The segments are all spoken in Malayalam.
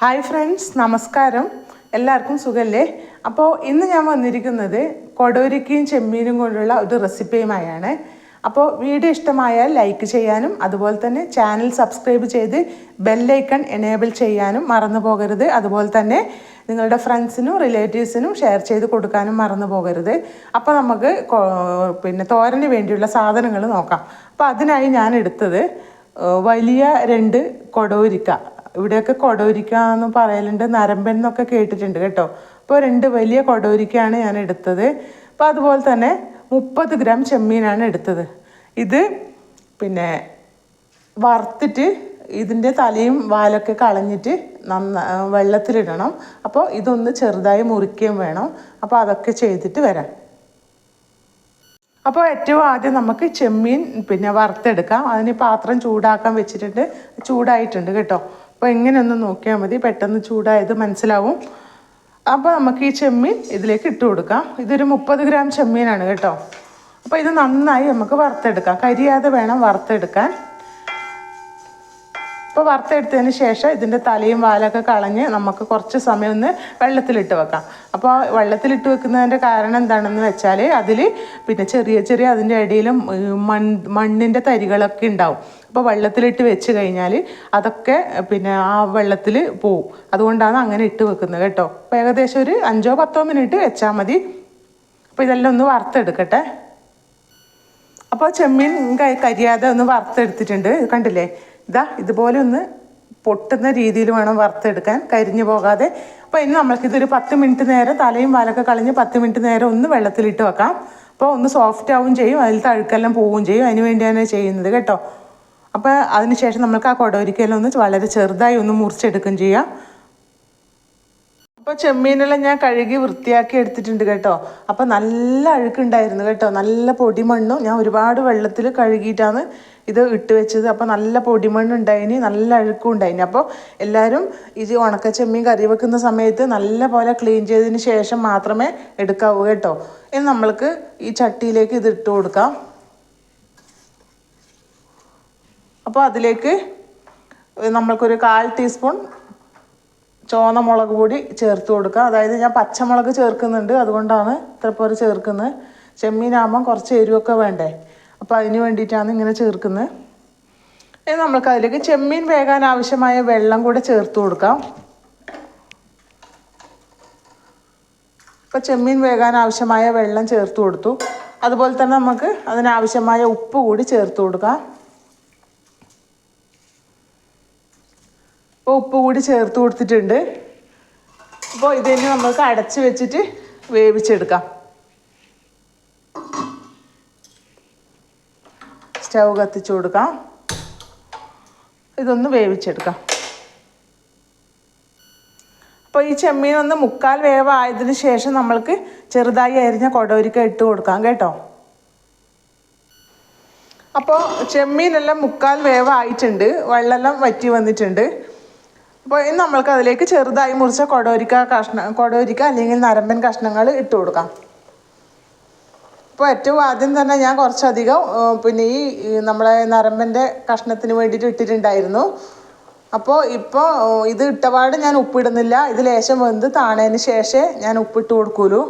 ഹായ് ഫ്രണ്ട്സ് നമസ്കാരം. എല്ലാവർക്കും സുഖല്ലേ? അപ്പോൾ ഇന്ന് ഞാൻ വന്നിരിക്കുന്നത് കൊടോരിക്കയും ചെമ്മീനും കൊണ്ടുള്ള ഒരു റെസിപ്പിയുമായാണ്. അപ്പോൾ വീഡിയോ ഇഷ്ടമായാൽ ലൈക്ക് ചെയ്യാനും അതുപോലെ തന്നെ ചാനൽ സബ്സ്ക്രൈബ് ചെയ്ത് ബെല്ലൈക്കൺ എനേബിൾ ചെയ്യാനും മറന്നു പോകരുത്. അതുപോലെ തന്നെ നിങ്ങളുടെ ഫ്രണ്ട്സിനും റിലേറ്റീവ്സിനും ഷെയർ ചെയ്ത് കൊടുക്കാനും മറന്നു പോകരുത്. അപ്പോൾ നമുക്ക് പിന്നെ തോരന് വേണ്ടിയുള്ള സാധനങ്ങൾ നോക്കാം. അപ്പോൾ അതിനായി ഞാൻ എടുത്തത് വലിയ രണ്ട് കൊടോരിക്ക. ഇവിടെയൊക്കെ കൊടോരിക്ക എന്ന് പറയലുണ്ട്. നരമ്പൻ എന്നൊക്കെ കേട്ടിട്ടുണ്ട് കേട്ടോ. അപ്പോൾ രണ്ട് വലിയ കൊടോരിക്കയാണ് ഞാൻ എടുത്തത്. അപ്പോൾ അതുപോലെ തന്നെ മുപ്പത് ഗ്രാം ചെമ്മീനാണ് എടുത്തത്. ഇത് പിന്നെ വറുത്തിട്ട് ഇതിന്റെ തലയും വാലൊക്കെ കളഞ്ഞിട്ട് നന്ന വെള്ളത്തിലിടണം. അപ്പോൾ ഇതൊന്ന് ചെറുതായി മുറിക്കുകയും വേണം. അപ്പോൾ അതൊക്കെ ചെയ്തിട്ട് വരാം. അപ്പോൾ ഏറ്റവും ആദ്യം നമുക്ക് ചെമ്മീൻ പിന്നെ വറുത്തെടുക്കാം. അതിന് പാത്രം ചൂടാക്കാൻ വെച്ചിട്ടുണ്ട്. ചൂടായിട്ടുണ്ട് കേട്ടോ. അപ്പോൾ എങ്ങനെയൊന്ന് നോക്കിയാൽ മതി. പെട്ടെന്ന് ചൂടായത് മനസ്സിലാവും. അപ്പോൾ നമുക്ക് ഈ ചെമ്മീൻ ഇതിലേക്ക് ഇട്ട് കൊടുക്കാം. ഇതൊരു മുപ്പത് ഗ്രാം ചെമ്മീനാണ് കേട്ടോ. അപ്പോൾ ഇത് നന്നായി നമുക്ക് വറുത്തെടുക്കാം. കരിയാതെ വേണം വറുത്തെടുക്കാൻ. അപ്പോൾ വറുത്തെടുത്തതിന് ശേഷം ഇതിന്റെ തലയും വാലൊക്കെ കളഞ്ഞ് നമുക്ക് കുറച്ച് സമയം ഒന്ന് വെള്ളത്തിലിട്ട് വെക്കാം. അപ്പോൾ വെള്ളത്തിലിട്ട് വെക്കുന്നതിന്റെ കാരണം എന്താണെന്ന് വെച്ചാൽ അതിൽ പിന്നെ ചെറിയ ചെറിയ അതിന്റെ ഇടയിലും മൺ മണ്ണിന്റെ തരികളൊക്കെ ഉണ്ടാവും. അപ്പോൾ വെള്ളത്തിലിട്ട് വെച്ച് കഴിഞ്ഞാൽ അതൊക്കെ പിന്നെ ആ വെള്ളത്തിൽ പോവും. അതുകൊണ്ടാണ് അങ്ങനെ ഇട്ട് വെക്കുന്നത് കേട്ടോ. അപ്പോൾ ഏകദേശം ഒരു അഞ്ചോ പത്തോ മിനിറ്റ് വെച്ചാൽ മതി. അപ്പോൾ ഇതെല്ലാം ഒന്ന് വറുത്തെടുക്കട്ടെ. അപ്പോൾ ചെമ്മീൻ കരിയാതെ ഒന്ന് വറുത്തെടുത്തിട്ടുണ്ട്. കണ്ടില്ലേ? ഇതാ ഇതുപോലെ ഒന്ന് പൊട്ടുന്ന രീതിയിൽ വേണം വറുത്തെടുക്കാൻ കരിഞ്ഞു പോകാതെ. അപ്പോൾ ഇനി നമ്മൾക്കിതൊരു പത്ത് മിനിറ്റ് നേരം തലയും വാലൊക്കെ കളഞ്ഞ് പത്ത് മിനിറ്റ് നേരം ഒന്ന് വെള്ളത്തിലിട്ട് വെക്കാം. അപ്പോൾ ഒന്ന് സോഫ്റ്റ് ആവും ചെയ്യും അതിലത്തെ അഴുക്കെല്ലാം പോവുകയും ചെയ്യും. അതിന് വേണ്ടിയാണ് ചെയ്യുന്നത് കേട്ടോ. അപ്പോൾ അതിനുശേഷം നമ്മൾക്ക് ആ കൊടോരിക്കെല്ലാം ഒന്ന് വളരെ ചെറുതായി ഒന്ന് മുറിച്ചെടുക്കുകയും ചെയ്യാം. അപ്പോൾ ചെമ്മീനെല്ലാം ഞാൻ കഴുകി വൃത്തിയാക്കി എടുത്തിട്ടുണ്ട് കേട്ടോ. അപ്പോൾ നല്ല അഴുക്കുണ്ടായിരുന്നു കേട്ടോ. നല്ല പൊടിമണ്ണും ഞാൻ ഒരുപാട് വെള്ളത്തിൽ കഴുകിയിട്ടാണ് ഇത് ഇട്ട് വെച്ചത്. അപ്പോൾ നല്ല പൊടിമണ്ണ് ഉണ്ടായിന് നല്ല അഴുക്കും ഉണ്ടായിന്. അപ്പോൾ എല്ലാവരും ഇത് ഉണക്ക ചെമ്മീൻ കറി വെക്കുന്ന സമയത്ത് നല്ല പോലെ ക്ലീൻ ചെയ്തതിന് ശേഷം മാത്രമേ എടുക്കാവൂ കേട്ടോ. ഇനി നമ്മൾക്ക് ഈ ചട്ടിയിലേക്ക് ഇത് ഇട്ട് കൊടുക്കാം. അപ്പോൾ അതിലേക്ക് നമ്മൾക്കൊരു കാൽ ടീസ്പൂൺ ചുവന്ന മുളക് പൊടി ചേർത്ത് കൊടുക്കുക. അതായത് ഞാൻ പച്ചമുളക് ചേർക്കുന്നുണ്ട്. അതുകൊണ്ടാണ് ഇത്ര പോലെ ചേർക്കുന്നത്. ചെമ്മീനാകുമ്പം കുറച്ച് എരിവൊക്കെ വേണ്ടേ? അപ്പോൾ അതിന് വേണ്ടിയിട്ടാണ് ഇങ്ങനെ ചേർക്കുന്നത്. ഇനി നമുക്ക് അതിലേക്ക് ചെമ്മീൻ വേകാൻ ആവശ്യമായ വെള്ളം കൂടെ ചേർത്ത് കൊടുക്കാം. ഇപ്പോൾ ചെമ്മീൻ വേകാൻ ആവശ്യമായ വെള്ളം ചേർത്ത് കൊടുത്തു. അതുപോലെ തന്നെ നമുക്ക് അതിനാവശ്യമായ ഉപ്പ് കൂടി ചേർത്ത് കൊടുക്കാം. അപ്പോൾ ഉപ്പ് കൂടി ചേർത്ത് കൊടുത്തിട്ടുണ്ട്. അപ്പോൾ ഇത് തന്നെ നമുക്ക് അടച്ച് വെച്ചിട്ട് വേവിച്ചെടുക്കാം. സ്റ്റൗ കത്തിച്ചു കൊടുക്കാം. ഇതൊന്ന് വേവിച്ചെടുക്കാം. അപ്പോൾ ഈ ചെമ്മീൻ ഒന്ന് മുക്കാൽ വേവായതിനു ശേഷം നമ്മൾക്ക് ചെറുതായി അരിഞ്ഞ കൊടവരിക്ക ഇട്ട് കൊടുക്കാം കേട്ടോ. അപ്പോൾ ചെമ്മീനെല്ലാം മുക്കാൽ വേവായിട്ടുണ്ട്. വെള്ളമെല്ലാം വറ്റി വന്നിട്ടുണ്ട്. അപ്പോൾ ഇനി നമ്മൾക്ക് അതിലേക്ക് ചെറുതായി മുറിച്ച കൊടോരിക്ക കഷ്ണ കൊടോരിക്ക അല്ലെങ്കിൽ നരമ്പൻ കഷ്ണങ്ങൾ ഇട്ട് കൊടുക്കാം. അപ്പോൾ ഏറ്റവും ആദ്യം തന്നെ ഞാൻ കുറച്ചധികം പിന്നെ ഈ നമ്മളെ നരമ്പന്റെ കഷ്ണത്തിന് വേണ്ടിയിട്ട് ഇട്ടിട്ടുണ്ടായിരുന്നു. അപ്പോൾ ഇപ്പോൾ ഇത് ഇട്ടപാട് ഞാൻ ഉപ്പിടുന്നില്ല. ഇത് ലേശം വെന്ത് താണതിന് ശേഷമേ ഞാൻ ഉപ്പിട്ട് കൊടുക്കൂലൂ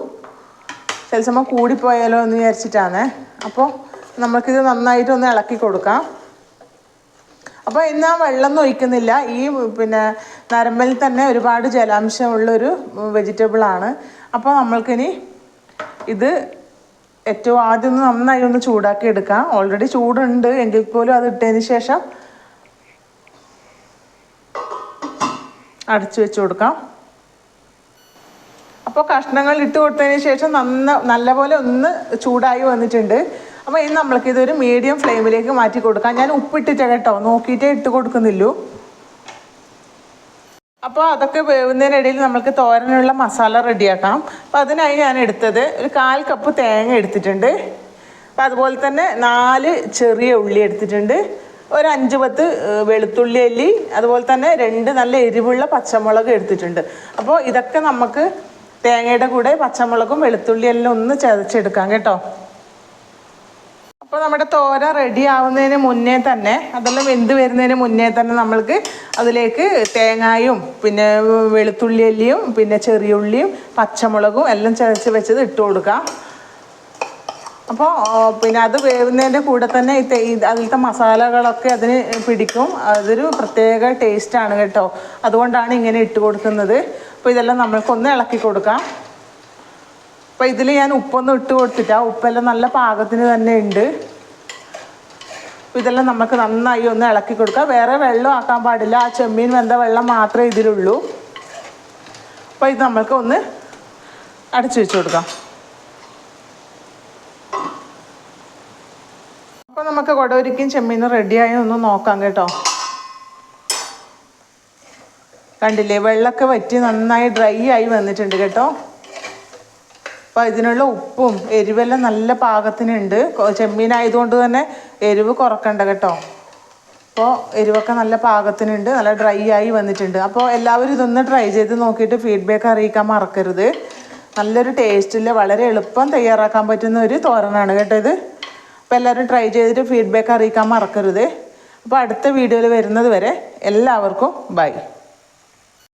ചില സമയം കൂടിപ്പോയാലോ എന്ന് വിചാരിച്ചിട്ടാണ്. അപ്പോൾ നമുക്കിത് നന്നായിട്ടൊന്ന് ഇളക്കി കൊടുക്കാം. അപ്പോൾ ഇന്ന് ആ വെള്ളം ഒഴിക്കുന്നില്ല. ഈ പിന്നെ നരമ്പൽ തന്നെ ഒരുപാട് ജലാംശമുള്ളൊരു വെജിറ്റബിളാണ് അപ്പോൾ നമ്മൾക്കിനി ഇത് ഏറ്റവും ആദ്യം ഒന്ന് നന്നായി ഒന്ന് ചൂടാക്കി എടുക്കാം. ഓൾറെഡി ചൂടുണ്ട്. എങ്കിൽ പോലും അത് ഇട്ടതിന് ശേഷം അടച്ചു വെച്ച് കൊടുക്കാം. അപ്പോൾ കഷ്ണങ്ങൾ ഇട്ട് കൊടുത്തതിന് ശേഷം നന്ന നല്ലപോലെ ഒന്ന് ചൂടായി വന്നിട്ടുണ്ട്. അപ്പോൾ ഇനി നമ്മൾക്ക് ഇതൊരു മീഡിയം ഫ്ലെയിമിലേക്ക് മാറ്റി കൊടുക്കാം. ഞാൻ ഉപ്പിട്ടിട്ട് കേട്ടോ. നോക്കിയിട്ടേ ഇട്ട് കൊടുക്കുന്നില്ലൂ അപ്പോൾ അതൊക്കെ വേവുന്നതിനിടയിൽ നമ്മൾക്ക് തോരനുള്ള മസാല റെഡിയാക്കാം അപ്പോൾ അതിനായി ഞാൻ എടുത്തത് ഒരു കാൽ കപ്പ് തേങ്ങ എടുത്തിട്ടുണ്ട്. അപ്പോൾ അതുപോലെ തന്നെ നാല് ചെറിയ ഉള്ളി എടുത്തിട്ടുണ്ട്. ഒരു അഞ്ച് പത്ത് വെളുത്തുള്ളി അല്ലി അതുപോലെ തന്നെ രണ്ട് നല്ല എരിവുള്ള പച്ചമുളക് എടുത്തിട്ടുണ്ട്. അപ്പോൾ ഇതൊക്കെ നമുക്ക് തേങ്ങയുടെ കൂടെ പച്ചമുളകും വെളുത്തുള്ളി എല്ലാം ഒന്ന് ചതച്ചെടുക്കാം കേട്ടോ. അപ്പോൾ നമ്മുടെ തോര റെഡി ആവുന്നതിന് മുന്നേ തന്നെ അതെല്ലാം വെന്ത് വരുന്നതിന് മുന്നേ തന്നെ നമ്മൾക്ക് അതിലേക്ക് തേങ്ങായും പിന്നെ വെളുത്തുള്ളി അല്ലിയും പിന്നെ ചെറിയുള്ളിയും പച്ചമുളകും എല്ലാം ചതച്ച് വെച്ചത് ഇട്ട് കൊടുക്കാം. അപ്പോൾ പിന്നെ അത് വേവുന്നതിന്റെ കൂടെ തന്നെ ഈ അതിലത്തെ മസാലകളൊക്കെ അതിന് പിടിക്കും. അതൊരു പ്രത്യേക ടേസ്റ്റാണ് കേട്ടോ. അതുകൊണ്ടാണ് ഇങ്ങനെ ഇട്ട് കൊടുക്കുന്നത്. അപ്പോൾ ഇതെല്ലാം നമ്മൾക്കൊന്ന് ഇളക്കി കൊടുക്കാം. അപ്പോൾ ഇതിൽ ഞാൻ ഉപ്പൊന്നും ഇട്ട് കൊടുത്തിട്ട് ആ ഉപ്പെല്ലാം നല്ല പാകത്തിന് തന്നെ ഉണ്ട് ഇതെല്ലാം നമുക്ക് നന്നായി ഒന്ന് ഇളക്കി കൊടുക്കുക വേറെ വെള്ളം ആക്കാൻ പാടില്ല. ആ ചെമ്മീൻ വെന്ത വെള്ളം മാത്രമേ ഇതിലുള്ളൂ. അപ്പോൾ ഇത് നമ്മൾക്ക് ഒന്ന് അടച്ചു വെച്ച് കൊടുക്കാം. അപ്പോൾ നമുക്ക് കൊടവരിക്കും ചെമ്മീനും റെഡിയായി ഒന്ന് നോക്കാം കേട്ടോ. കണ്ടില്ലേ? വെള്ളമൊക്കെ വറ്റി നന്നായി ഡ്രൈ ആയി വന്നിട്ടുണ്ട് കേട്ടോ. അപ്പോൾ ഇതിനുള്ള ഉപ്പും എരിവെല്ലാം നല്ല പാകത്തിനുണ്ട്. ചെമ്മീനായതുകൊണ്ട് തന്നെ എരിവ് കുറക്കണ്ട കേട്ടോ. അപ്പോൾ എരിവൊക്കെ നല്ല പാകത്തിനുണ്ട് നല്ല ഡ്രൈ ആയി വന്നിട്ടുണ്ട്. അപ്പോൾ എല്ലാവരും ഇതൊന്ന് ട്രൈ ചെയ്ത് നോക്കിയിട്ട് ഫീഡ്ബാക്ക് അറിയിക്കാൻ മറക്കരുത്. നല്ലൊരു ടേസ്റ്റിൽ വളരെ എളുപ്പം തയ്യാറാക്കാൻ പറ്റുന്ന ഒരു തോരനാണ് കേട്ടോ ഇത്. അപ്പോൾ എല്ലാവരും ട്രൈ ചെയ്തിട്ട് ഫീഡ്ബാക്ക് അറിയിക്കാൻ മറക്കരുത്. അപ്പോൾ അടുത്ത വീഡിയോയിൽ വരുന്നത് വരെ എല്ലാവർക്കും ബൈ.